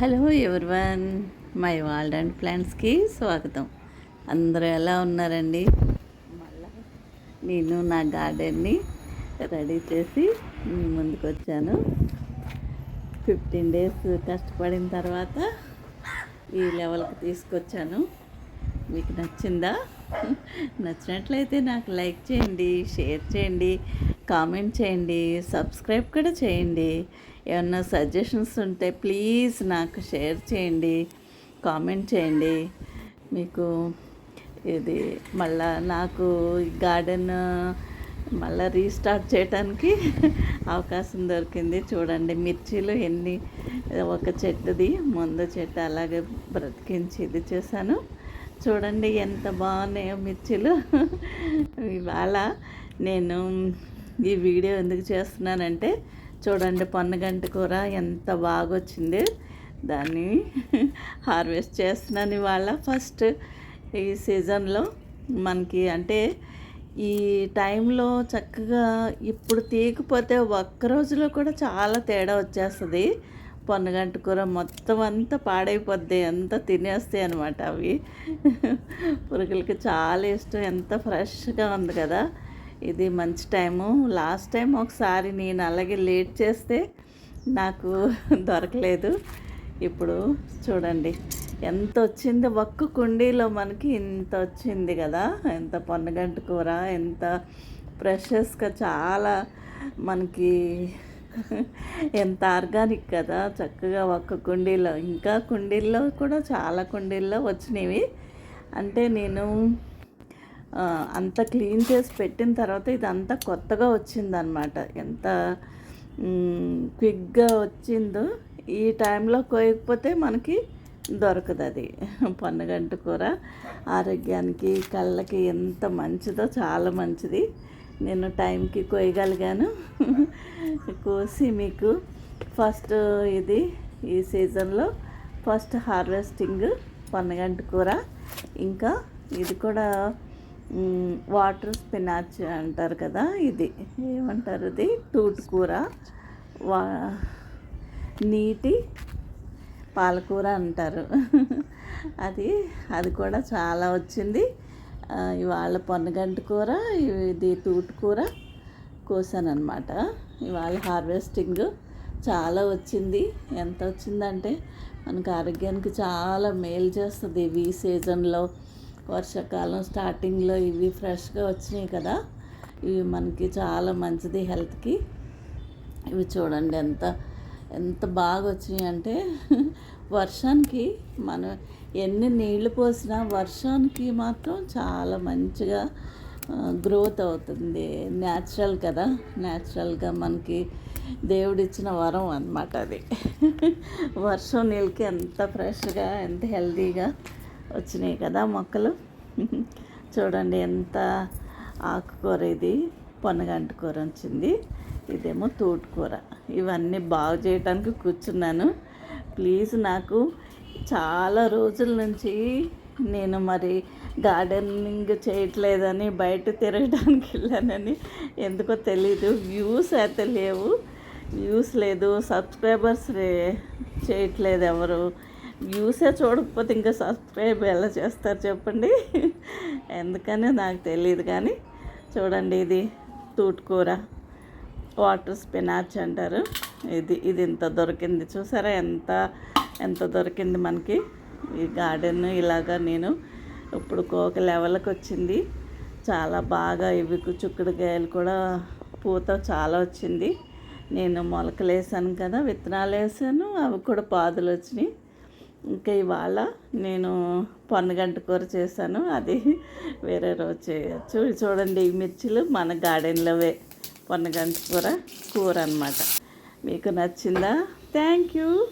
Hello everyone my world and ప్లాంట్స్కి స్వాగతం. అందరూ ఎలా ఉన్నారండి? మళ్ళా నేను నా గార్డెన్ని రెడీ చేసి ముందుకు వచ్చాను. ఫిఫ్టీన్ డేస్ కష్టపడిన తర్వాత ఈ లెవెల్కి తీసుకొచ్చాను. మీకు నచ్చిందా? నచ్చినట్లయితే నాకు లైక్ చేయండి షేర్ చేయండి కామెంట్ చేయండి సబ్స్క్రైబ్ కూడా చేయండి. ఏమన్నా సజెషన్స్ ఉంటే ప్లీజ్ నాకు షేర్ చేయండి కామెంట్ చేయండి. మీకు ఇది మళ్ళా నాకు గార్డెన్ మళ్ళీ రీస్టార్ట్ చేయడానికి అవకాశం దొరికింది. చూడండి మిర్చీలు ఎన్ని ఒక చెట్టుది ముందు చెట్టు అలాగే బ్రతికించి ఇది చేశాను. చూడండి ఎంత బాగున్నాయో మిర్చీలు. ఇవాళ నేను ఈ వీడియో ఎందుకు చేస్తున్నానంటే చూడండి పొన్నగంటి కూర ఎంత బాగా వచ్చింది దాన్ని హార్వెస్ట్ చేస్తున్నాను ఇవాళ. ఫస్ట్ ఈ సీజన్లో మనకి అంటే ఈ టైంలో చక్కగా ఇప్పుడు తీయకపోతే ఒక్క రోజులో కూడా చాలా తేడా వచ్చేస్తుంది. పొన్నగంట కూర మొత్తం అంతా పాడైపోద్ది అంతా తినేస్తాయి అనమాట అవి. పురుగులకి చాలా ఇష్టం ఎంత ఫ్రెష్గా ఉంది కదా. ఇది మంచి టైము. లాస్ట్ టైం ఒకసారి నేను అలాగే లేట్ చేస్తే నాకు దొరకలేదు. ఇప్పుడు చూడండి ఎంత వచ్చింది? ఒక్క కుండీలో మనకి ఇంత వచ్చింది కదా? ఎంత పొన్నగంట కూర ఎంత ఫ్రెషెస్గా చాలా మనకి ఎంత ఆర్గానిక్ కదా? చక్కగా ఒక్క కుండీలో ఇంకా కుండీల్లో కూడా చాలా కుండీల్లో వచ్చినవి. అంటే నేను అంత క్లీన్ చేసి పెట్టిన తర్వాత ఇదంతా కొత్తగా వచ్చిందనమాట ఎంత క్విక్గా వచ్చిందో ఈ టైంలో కోయకపోతే మనకి దొరకదు అది. పన్నగంట కూర ఆరోగ్యానికి కళ్ళకి ఎంత మంచిదో చాలా మంచిది. నేను టైంకి కోయగలిగాను. కోసి మీకు ఫస్ట్ ఇది ఈ సీజన్లో ఫస్ట్ హార్వెస్టింగ్ పన్నగంట కూర. ఇంకా ఇది కూడా వాటర్ స్పినాచ్ అంటారు కదా ఇది. ఏమంటారు ఇది? తూటుకూర. కూర వా నీటి పాలకూర అంటారు. అది అది కూడా చాలా వచ్చింది. ఇవాళ పొన్నగంట కూర ఇది తూటు కూర కోసానమాట ఇవాళ హార్వెస్టింగ్ చాలా వచ్చింది. ఎంత వచ్చిందంటే మనకు ఆరోగ్యానికి చాలా మేలు చేస్తుంది ఈ సీజన్లో. వర్షాకాలం స్టార్టింగ్లో ఇవి ఫ్రెష్గా వచ్చినాయి కదా. ఇవి మనకి చాలా మంచిది హెల్త్కి. ఇవి చూడండి ఎంత ఎంత బాగా వచ్చినాయి అంటే వర్షానికి మనం ఎన్ని నీళ్ళు పోసినా వర్షానికి మాత్రం చాలా మంచిగా గ్రోత్ అవుతుంది. న్యాచురల్ కదా. న్యాచురల్గా మనకి దేవుడిచ్చిన వరం అనమాట అది. వర్షం నీళ్ళకి ఎంత ఫ్రెష్గా ఎంత హెల్తీగా వచ్చినాయి కదా మొక్కలు. చూడండి ఎంత ఆకుకూర ఇది. పొనగంటి కూర వచ్చింది. ఇదేమో తోటకూర. ఇవన్నీ బాగు చేయడానికి కూర్చున్నాను. ప్లీజ్ నాకు చాలా రోజుల నుంచి నేను మరి గార్డెనింగ్ చేయట్లేదని బయట తిరగడానికి వెళ్ళానని ఎందుకో తెలీదు. వ్యూస్ అయితే లేవు. వ్యూస్ లేదు. సబ్స్క్రైబర్స్ చేయట్లేదు ఎవరు. వ్యూసే చూడకపోతే ఇంకా సబ్స్క్రైబ్ ఎలా చేస్తారు చెప్పండి. ఎందుకని నాకు తెలియదు కానీ చూడండి ఇది తూటుకూర వాటర్ స్పినాచ్ అంటారు. ఇది ఇది ఇంత దొరికింది చూసారా? ఎంత ఎంత దొరికింది మనకి? ఈ గార్డెన్ ఇలాగా నేను ఇప్పుడు ఒక లెవెల్కి వచ్చింది. చాలా బాగా ఇవి చుక్కుడుకాయలు కూడా పూత చాలా వచ్చింది. నేను మొలకలు వేసాను కదా విత్తనాలు వేసాను అవి కూడా పాదులు వచ్చినాయి. ఇంకా ఇవాళ నేను పొన్నగంట కూర చేశాను. అది వేరే రోజు చేయొచ్చు. చూడండి ఈ మిర్చిలు మన గార్డెన్లోవే పొన్నగంట కూర కూర అనమాట మీకు నచ్చిందా? Thank you.